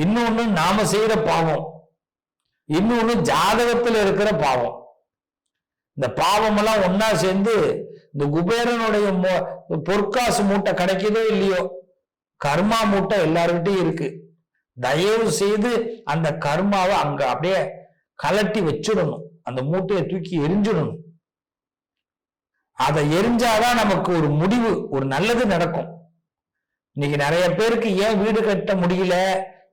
இன்னொன்னு நாம செய்யற பாவம். இன்னொன்னு ஜாதகத்துல இருக்கிற பாவம். இந்த பாவம் எல்லாம் ஒன்னா சேர்ந்து இந்த குபேரனுடைய பொற்காசு மூட்டை கிடைக்குதோ இல்லையோ? கர்மா மூட்டை எல்லாருக்கிட்டையும் இருக்கு. தயவு செய்து அந்த கர்மாவை அங்க அப்படியே கலட்டி வச்சிடணும். அந்த மூட்டையை தூக்கி எரிஞ்சிடணும். அதை எரிஞ்சாதான் நமக்கு ஒரு முடிவு ஒரு நல்லது நடக்கும். இன்னைக்கு நிறைய பேருக்கு ஏன் வீடு கட்ட முடியல?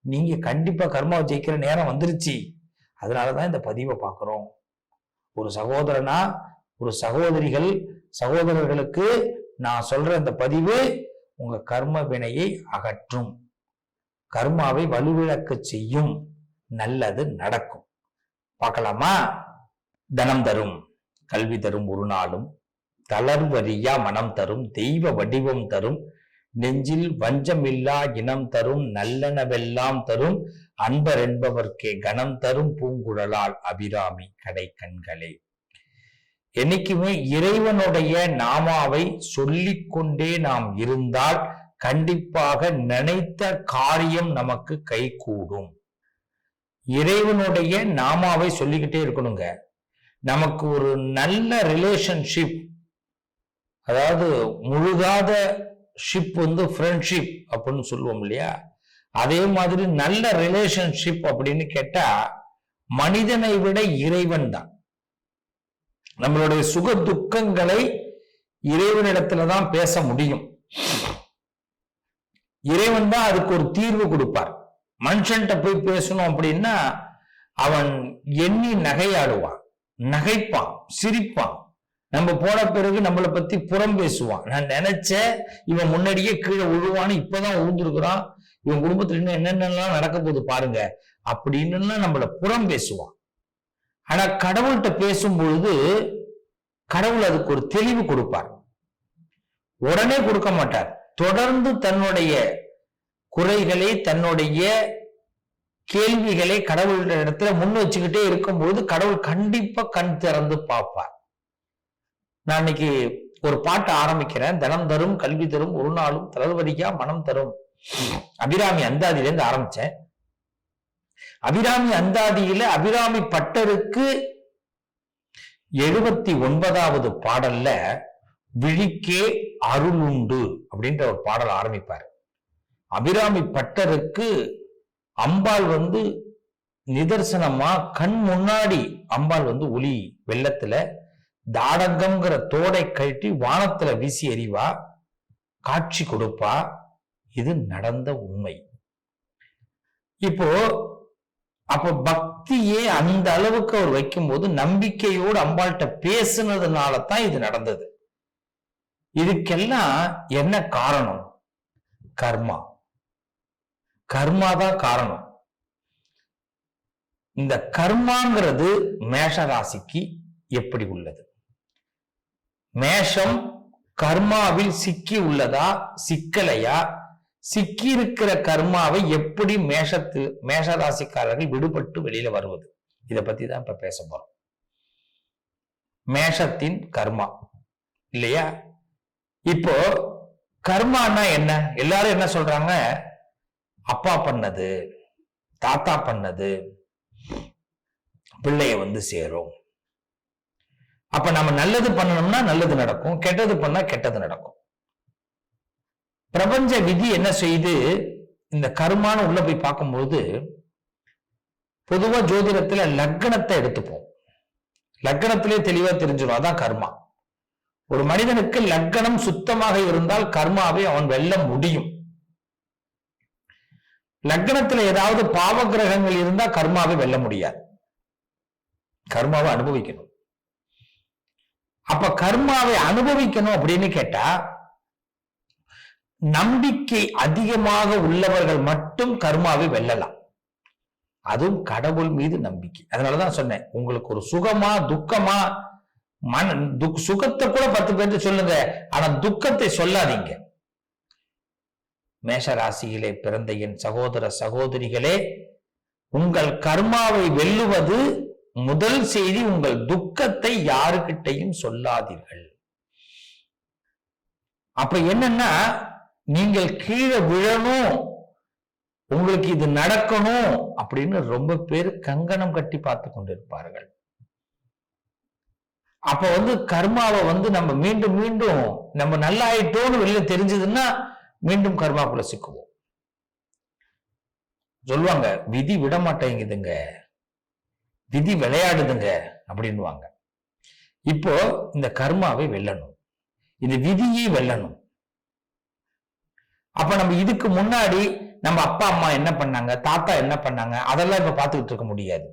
நீங்க கண்டிப்பா கர்மாவை ஜெயிக்கிற நேரம் வந்துருச்சு. அதனாலதான் இந்த பதிவை பார்க்கிறோம். ஒரு சகோதரனா ஒரு சகோதரிகள் சகோதரர்களுக்கு நான் சொல்ற இந்த பதிவு உங்க கர்ம வினையை அகற்றும். கர்மாவை வலுவிழக்க செய்யும். நல்லது நடக்கும். பார்க்கலாமா? தனம் தரும். கல்வி தரும் ஒரு நாளும். தளர்வரியா மனம் தரும். தெய்வ வடிவம் தரும். நெஞ்சில் வஞ்சமில்லா இனம் தரும் நல்லனவெல்லாம் தரும் அன்பர் என்பவர்க்கே கணம் தரும் பூங்குழலால் அபிராமி கடை கண்களே. என்னைக்குமே இறைவனுடைய நாமாவை சொல்லிக்கொண்டே நாம் இருந்தால் கண்டிப்பாக நினைத்த காரியம் நமக்கு கைகூடும். இறைவனுடைய நாமாவை சொல்லிக்கிட்டே இருக்கணுங்க. நமக்கு ஒரு நல்ல ரிலேஷன்ஷிப் அதாவது முழுகாத ஷிப் வந்து ஃப்ரெண்ட்ஷிப் அப்படின்னு சொல்லுவோம் இல்லையா? அதே மாதிரி நல்ல ரிலேஷன்ஷிப் அப்படின்னு கேட்டா மனிதனை விட இறைவன் தான். நம்மளுடைய சுக துக்கங்களை இறைவனிடத்துல தான் பேச முடியும். இறைவன் தான் அதுக்கு ஒரு தீர்வு கொடுப்பார். மனுஷன்கிட்ட போய் பேசணும் அப்படின்னா அவன் எண்ணி நகையாடுவான் நகைப்பான் சிரிப்பான். நம்ம போன பிறகு நம்மளை பத்தி புறம் பேசுவான். நான் நினைச்சேன் இவன் முன்னாடியே கீழே விழுவான்னு இப்பதான் விழுந்திருக்கிறான் இவன் குடும்பத்துல இன்னும் என்னென்னலாம் நடக்க போகுது பாருங்க. அப்படின்னு நம்மள புறம் பேசுவான். ஆனா கடவுள்கிட்ட பேசும் பொழுது கடவுள் அதுக்கு ஒரு தெளிவு கொடுப்பார். உடனே கொடுக்க மாட்டார். தொடர்ந்து தன்னுடைய குறைகளை தன்னுடைய கேள்விகளை கடவுள் இடத்துல முன் வச்சுக்கிட்டே இருக்கும்போது கடவுள் கண்டிப்பா கண் திறந்து பார்ப்பார். நான் இன்னைக்கு ஒரு பாட்டு ஆரம்பிக்கிறேன். தனம் தரும் கல்வி தரும் ஒரு நாளும் தளர்வதிக்கா மனம் தரும். அபிராமி அந்தாதியிலேருந்து ஆரம்பிச்சேன். அபிராமி அந்தாதியில அபிராமி பட்டருக்கு எழுபத்தி ஒன்பதாவது பாடல்ல விழிக்கே அருள் உண்டு அப்படின்ற ஒரு பாடல் ஆரம்பிப்பார். அபிராமி பட்டருக்கு அம்பாள் வந்து நிதர்சனமா கண் முன்னாடி அம்பாள் வந்து ஒளி வெள்ளத்துல தாடங்கம்ங்கிற தோடை கழட்டி வானத்துல வீசி எறிவா? காட்சி கொடுப்பா? இது நடந்த உண்மை. இப்போ அப்ப பக்தியே அந்த அளவுக்கு அவர் வைக்கும்போது நம்பிக்கையோடு அம்பாள்கிட்ட பேசுனதுனால தான் இது நடந்தது. இதுக்கெல்லாம் என்ன காரணம்? கர்மா. கர்மா தான் காரணம். இந்த கர்மாங்கிறது மேஷ ராசிக்கு எப்படி உள்ளது? மேஷம் கர்மாவில் சிக்கி உள்ளதா சிக்கலையா? சிக்கி இருக்கிற கர்மாவை எப்படி மேஷத்து மேஷராசிக்காரர்கள் விடுபட்டு வெளியில வருவது? இதை பத்தி தான் இப்ப பேச போறோம். மேஷத்தின் கர்மா இல்லையா? இப்போ கர்மானா என்ன? எல்லாரும் என்ன சொல்றாங்க? அப்பா பண்ணது தாத்தா பண்ணது பிள்ளைய வந்து சேரும். அப்ப நம்ம நல்லது பண்ணணும்னா நல்லது நடக்கும் கெட்டது பண்ணா கெட்டது நடக்கும். பிரபஞ்ச விதி என்ன செய்து இந்த கருமான உள்ள போய் பார்க்கும்போது பொதுவா ஜோதிடத்துல லக்னத்தை எடுத்துப்போம். லக்னத்திலே தெளிவா தெரிஞ்சிடும் அதான் கர்மா. ஒரு மனிதனுக்கு லக்னம் சுத்தமாக இருந்தால் கர்மாவை அவன் வெல்ல முடியும். லக்னத்துல ஏதாவது பாவ கிரகங்கள் இருந்தா கர்மாவை வெல்ல முடியாது. கர்மாவை அனுபவிக்கணும். அப்ப கர்மாவை அனுபவிக்கணும் அப்படின்னு கேட்டா நம்பிக்கை அதிகமாக உள்ளவர்கள் மட்டும் கர்மாவை வெல்லலாம். அதுவும் கடவுள் மீது நம்பிக்கை. அதனாலதான் சொன்னேன் உங்களுக்கு ஒரு சுகமா துக்கமா மன துக் சுகத்தை கூட பத்து பேர்த்து சொல்லுங்க ஆனா துக்கத்தை சொல்லாதீங்க. மேஷ ராசியிலே பிறந்த என் சகோதர சகோதரிகளே உங்கள் கர்மாவை வெல்லுவது முதல் செய்தி உங்கள் துக்கத்தை யாருக்கிட்டையும் சொல்லாதீர்கள். அப்ப என்னன்னா நீங்கள் கீழே விழணும் உங்களுக்கு இது நடக்கணும் அப்படின்னு ரொம்ப பேர் கங்கணம் கட்டி பார்த்து கொண்டிருப்பார்கள். அப்ப வந்து கர்மாவை வந்து நம்ம மீண்டும் மீண்டும் நம்ம நல்லாயிட்டோம்னு வெளியில தெரிஞ்சதுன்னா மீண்டும் கர்மாக்குள்ள சிக்குவோம். சொல்லுவாங்க விதி விட மாட்டேங்குதுங்க விதி விளையாடுதுங்க அப்படின்வாங்க இப்போ இந்த கர்மாவை வெல்லணும். இந்த விதியை வெல்லணும். அப்ப நம்ம இதுக்கு முன்னாடி நம்ம அப்பா அம்மா என்ன பண்ணாங்க? தாத்தா என்ன பண்ணாங்க? அதெல்லாம் இப்ப பார்த்துக்கிட்டு இருக்க முடியாது.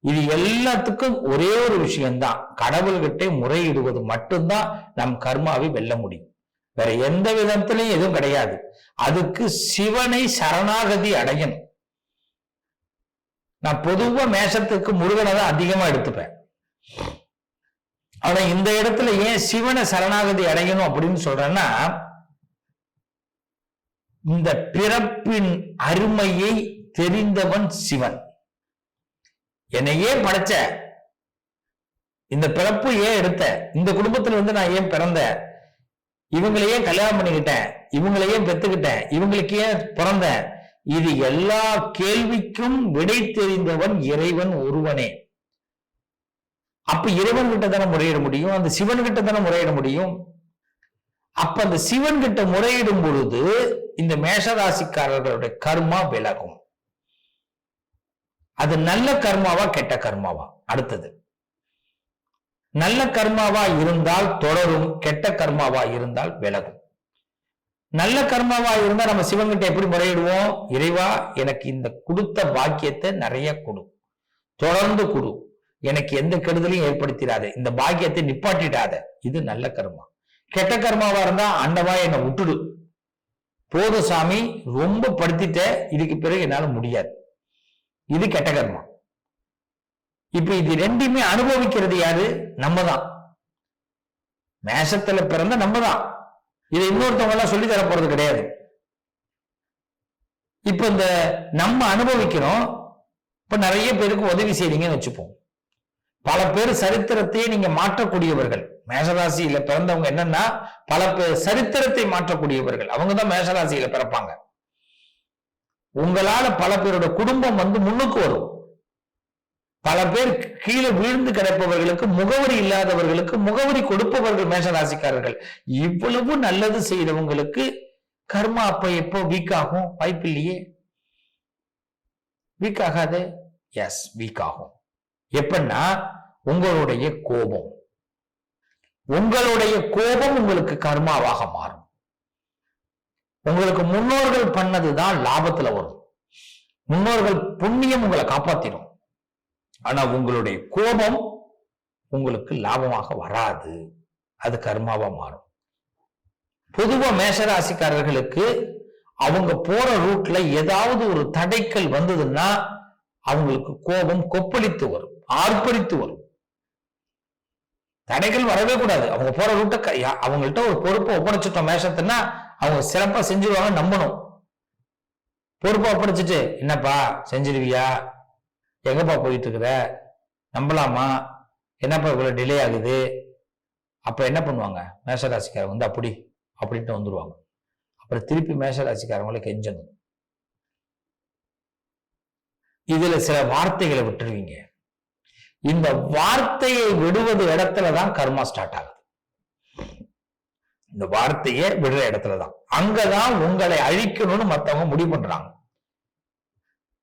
இது எல்லாத்துக்கும் ஒரே ஒரு விஷயம்தான். கடவுள்கிட்ட முறையிடுவது மட்டும்தான் நம் கர்மாவை வெல்ல முடியும். வேற எந்த விதத்திலையும் எதுவும் கிடையாது. அதுக்கு சிவனை சரணாகதி அடையணும். நான் பொதுவா மேஷத்துக்கு முருகனை தான் அதிகமா எடுத்துப்பேன். ஆனா இந்த இடத்துல ஏன் சிவனை சரணாகதி அடையணும் அப்படின்னு சொல்றேன்னா இந்த பிறப்பின் அருமையை தெரிந்தவன் சிவன். என்னையே படைச்ச இந்த பிறப்பு ஏன் எடுத்த இந்த குடும்பத்துல வந்து நான் ஏன் பிறந்தேன் இவங்களையே கல்யாணம் பண்ணிக்கிட்டேன் இவங்களையே பெத்துக்கிட்டேன் இவங்களுக்கு ஏன் பிறந்தேன் இது எல்லா கேள்விக்கும் விடை தெரிந்தவன் இறைவன் ஒருவனே. அப்ப இறைவன் கிட்ட தானே முறையிட முடியும்? அந்த சிவன் கிட்ட தானே முறையிட முடியும்? அப்ப அந்த சிவன் கிட்ட முறையிடும் பொழுது இந்த மேஷராசிக்காரர்களுடைய கர்மா விலகும். அது நல்ல கர்மாவா கெட்ட கர்மாவா? அடுத்தது. நல்ல கர்மாவா இருந்தால் தொடரும் கெட்ட கர்மாவா இருந்தால் விலகும். நல்ல கர்மாவா இருந்தா நம்ம சிவன்கிட்ட எப்படி முறையிடுவோம்? இறைவா எனக்கு இந்த கொடுத்த பாக்கியத்தை நிறைய கொடு. தொடர்ந்து கொடு. எனக்கு எந்த கெடுதலையும் ஏற்படுத்திடாத. இந்த பாக்கியத்தை நிப்பாட்டிடாத. இது நல்ல கர்மா. கெட்ட கர்மாவா இருந்தா அண்டவா என்னை விட்டுடு. போதும் சாமி ரொம்ப படுத்திட்ட இதுக்கு பிறகு என்னால முடியாது. இது கெட்ட கர்மா. இப்ப இது ரெண்டுமே அனுபவிக்கிறது யாரு? நம்ம தான் மேஷத்துல பிறந்த நம்ம தான் இதை இன்னொருத்தவங்க எல்லாம் சொல்லி தர போறது கிடையாது. இப்ப இந்த நம்ம அனுபவிக்கிறோம். இப்ப நிறைய பேருக்கு உதவி செய்றீங்கன்னு வச்சுப்போம். பல பேர் சரித்திரத்தையே நீங்க மாற்றக்கூடியவர்கள். மேஷராசியில பிறந்தவங்க என்னன்னா பல பேர் சரித்திரத்தை மாற்றக்கூடியவர்கள். அவங்க தான் மேஷராசியில பிறப்பாங்க. உங்களால பல பேரோட குடும்பம் வந்து முன்னுக்கு வரும். பல பேர் கீழே வீழ்ந்து கிடப்பவர்களுக்கு முகவரி இல்லாதவர்களுக்கு முகவரி கொடுப்பவர்கள் மேஷராசிக்காரர்கள். இவ்வளவு நல்லது செய்தவங்களுக்கு கர்மா அப்ப எப்போ வீக் ஆகும்? வாய்ப்பு இல்லையே. வீக் ஆகாது. எஸ் வீக் ஆகும். எப்பன்னா உங்களுடைய கோபம். உங்களுடைய கோபம் உங்களுக்கு கர்மாவாக மாறும். உங்களுக்கு முன்னோர்கள் பண்ணதுதான் லாபத்துல வரும். முன்னோர்கள் புண்ணியம் உங்களை காப்பாத்திடும் ஆனா உங்களுடைய கோபம் உங்களுக்கு லாபமாக வராது. அது கர்மாவா மாறும். பொதுவா மேஷராசிக்காரர்களுக்கு அவங்க போற ரூட்ல ஏதாவது ஒரு தடைக்கல் வந்ததுன்னா அவங்களுக்கு கோபம் கொப்பளித்து வரும் ஆர்ப்பரித்து வரும். தடைகள் வரவே கூடாது. அவங்க போற ரூட்டை அவங்கள்ட்ட ஒரு பொறுப்பை ஒப்படைச்சிட்டோம் மேஷத்துன்னா அவங்க சிறப்பா செஞ்சிருவாங்க நம்பணும். பொறுப்பை ஒப்படைச்சிட்டு என்னப்பா செஞ்சிருவியா? எங்கப்பா போயிட்டு இருக்கிற நம்பலாமா? என்னப்பா இவ்வளவு டிலே ஆகுது? அப்ப என்ன பண்ணுவாங்க? மேஷராசிக்காரங்க வந்து அப்படி அப்படின்ட்டு வந்துருவாங்க. அப்புறம் திருப்பி மேஷராசிக்காரங்களை கெஞ்சணும். இதுல சில வார்த்தைகளை விட்டுருவீங்க. இந்த வார்த்தையை விடுவது இடத்துல தான் கர்மா ஸ்டார்ட் ஆகுது. இந்த வார்த்தையை விடுற இடத்துல தான் அங்கதான் உங்களை அழிக்கணும்னு மத்தவங்க முடிவு பண்றாங்க.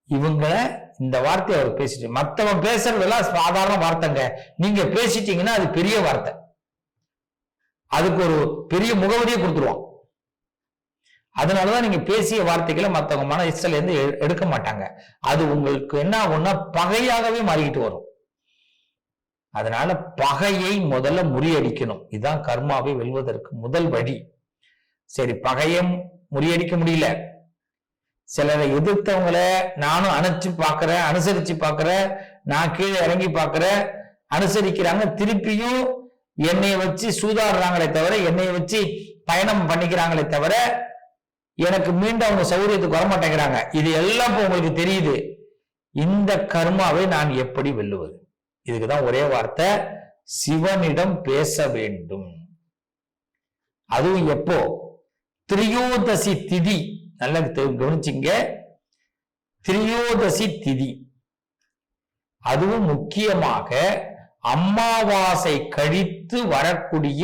இவங்களை இந்த வார்த்தையை அவர் பேசிட்டு மத்தவன் பேசுறதெல்லாம் சாதாரண வார்த்தைங்க. நீங்க பேசிட்டீங்கன்னா அது பெரிய வார்த்தை. அதுக்கு ஒரு பெரிய முகவரியை கொடுத்துருவான். அதனாலதான் நீங்க பேசிய வார்த்தைகளை மத்தவங்க மன இஷ்டல இருந்து எடுக்க மாட்டாங்க. அது உங்களுக்கு என்ன ஆகும்னா பகையாகவே மாறிக்கிட்டு வரும். அதனால பகையை முதல்ல முறியடிக்கணும். இதுதான் கர்மாவை வெல்வதற்கு முதல் வழி. சரி பகையும் முறியடிக்க முடியல. சிலரை எதிர்த்தவங்கள நானும் அணைச்சு பாக்குறேன் அனுசரிச்சு பாக்குறேன் நான் கீழே இறங்கி பாக்குறேன் அனுசரிக்கிறாங்க திருப்பியும் என்னை வச்சு சூதாடுறாங்களே தவிர என்னை வச்சு பயணம் பண்ணிக்கிறாங்களே தவிர எனக்கு மீண்டும் அவங்க சௌரியத்துக்கு வரமாட்டேங்கிறாங்க. இது எல்லாம் இப்போ உங்களுக்கு தெரியுது. இந்த கர்மாவை நான் எப்படி வெல்லுவது? இதுக்குதான் ஒரே வார்த்தை சிவனிடம் பேச வேண்டும். அதுவும் எப்போ? திரியோதசி திதி. நல்லா கவனிச்சிங்க. திரியோதசி திதி. அதுவும் முக்கியமாக அம்மாவாசை கழித்து வரக்கூடிய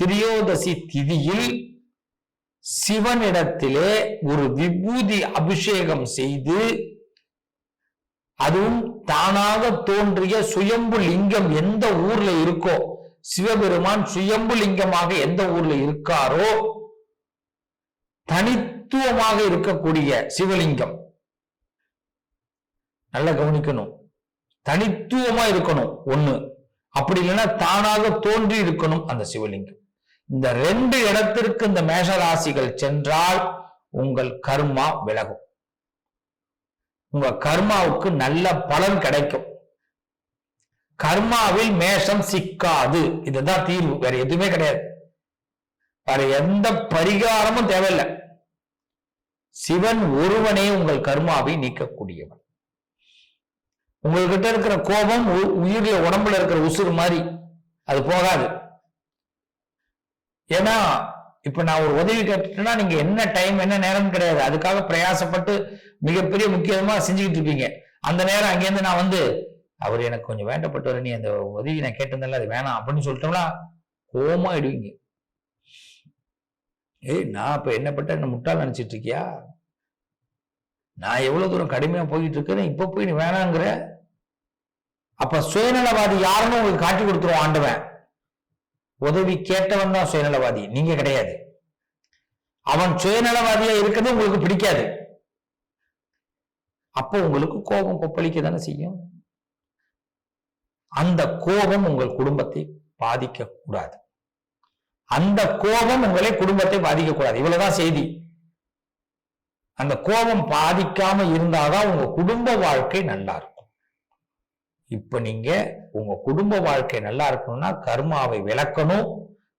திரியோதசி திதியில் சிவனிடத்திலே ஒரு விபூதி அபிஷேகம் செய்து அதுவும் தானாக தோன்றிய சுயம்பு லிங்கம் எந்த ஊர்ல இருக்கோ சிவபெருமான் சுயம்பு லிங்கமாக எந்த ஊர்ல இருக்காரோ தனித்துவமாக இருக்கக்கூடிய சிவலிங்கம். நல்லா கவனிக்கணும். தனித்துவமா இருக்கணும் ஒண்ணு. அப்படி இல்லைன்னா தானாக தோன்றி இருக்கணும் அந்த சிவலிங்கம். இந்த ரெண்டு இடத்திற்கு இந்த மேஷராசிகள் சென்றால் உங்கள் கர்மா விலகும். உங்க கர்மாவுக்கு நல்ல பலன் கிடைக்கும். கர்மாவில் மேஷம் சிக்காது. இதுதான் தீர்வு. வேற எதுவுமே கிடையாது. வேற எந்த பரிகாரமும் தேவையில்லை. சிவன் ஒருவனே உங்கள் கர்மாவை நீக்கக்கூடியவன். உங்கள்கிட்ட இருக்கிற கோபம் உ- உயிர்ல உடம்புல இருக்கிற உசுறு மாதிரி அது போகாது. ஏன்னா இப்ப நான் ஒரு உதவி கேட்டுட்டேன்னா நீங்க என்ன டைம் என்ன நேரம் கிடையாது. அதுக்காக பிரயாசப்பட்டு மிகப்பெரிய முக்கியமா செஞ்சுக்கிட்டு இருப்பீங்க. அந்த நேரம் அங்கேருந்து நான் வந்து அவர் எனக்கு கொஞ்சம் வேண்டப்பட்டவர் நீ அந்த உதவி நான் கேட்டிருந்தேன்ல அது வேணாம் அப்படின்னு சொல்லிட்டோம்னா கோமா இடுவீங்க ஏய் நான் இப்போ என்ன பட்ட என்ன முட்டாள் நினச்சிட்டு இருக்கியா நான் எவ்வளவு தூரம் கடுமையா போயிட்டு இருக்கேன் இப்போ போய் நீ வேணாங்கிற. அப்ப சுயநலவாதி யாருன்னு உங்களுக்கு காட்டி கொடுத்துருவோம் ஆண்டவன். உதவி கேட்டவன் தான் சுயநலவாதி. நீங்க கிடையாது. அவன் சுயநலவாதியா இருக்கிறது உங்களுக்கு பிடிக்காது. அப்போ உங்களுக்கு கோபம் கொப்பளிக்க தானே செய்யும்? அந்த கோபம் உங்கள் குடும்பத்தை பாதிக்க கூடாது அந்த கோபம் உங்களை குடும்பத்தை பாதிக்க கூடாது இவ்வளவுதான் செய்தி. அந்த கோபம் பாதிக்காம இருந்தாதான் உங்க குடும்ப வாழ்க்கை நல்லா இருக்கும். இப்ப நீங்க உங்க குடும்ப வாழ்க்கை நல்லா இருக்கணும்னா கர்மாவை விளக்கணும்.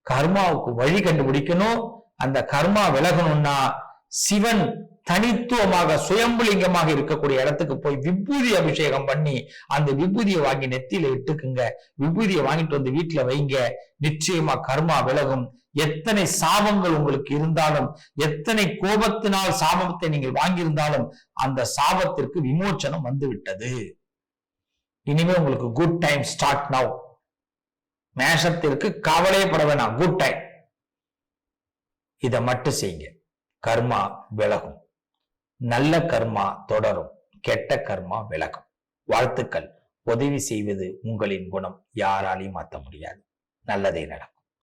கர்மாவுக்கு வழி கண்டுபிடிக்கணும். அந்த கர்மா விலகணும்னா சிவன் தனித்துவமாக சுயம்புலிங்கமாக இருக்கக்கூடிய இடத்துக்கு போய் விபூதி அபிஷேகம் பண்ணி அந்த விபூதியை வாங்கி நெத்தியில இட்டுக்குங்க. விபூதியை வாங்கிட்டு வந்து வீட்டுல வைங்க. நிச்சயமா கர்மா விலகும். எத்தனை சாபங்கள் உங்களுக்கு இருந்தாலும் எத்தனை கோபத்தினால் சாபத்தை நீங்கள் வாங்கியிருந்தாலும் அந்த சாபத்திற்கு விமோச்சனம் வந்து விட்டது இனிமே உங்களுக்கு குட் டைம் ஸ்டார்ட் நவ் மேஷத்திற்கு கவலையப்பட வேணாம். குட் டைம் இதை மட்டும் செய்யுங்க. கர்மா விலகும். நல்ல கர்மா தொடரும் கெட்ட கர்மா விலகும். வாழ்த்துக்கள். உதவி செய்வது உங்களின் குணம். யாராலையும் மாற்ற முடியாது. நல்லதே நடக்கும்.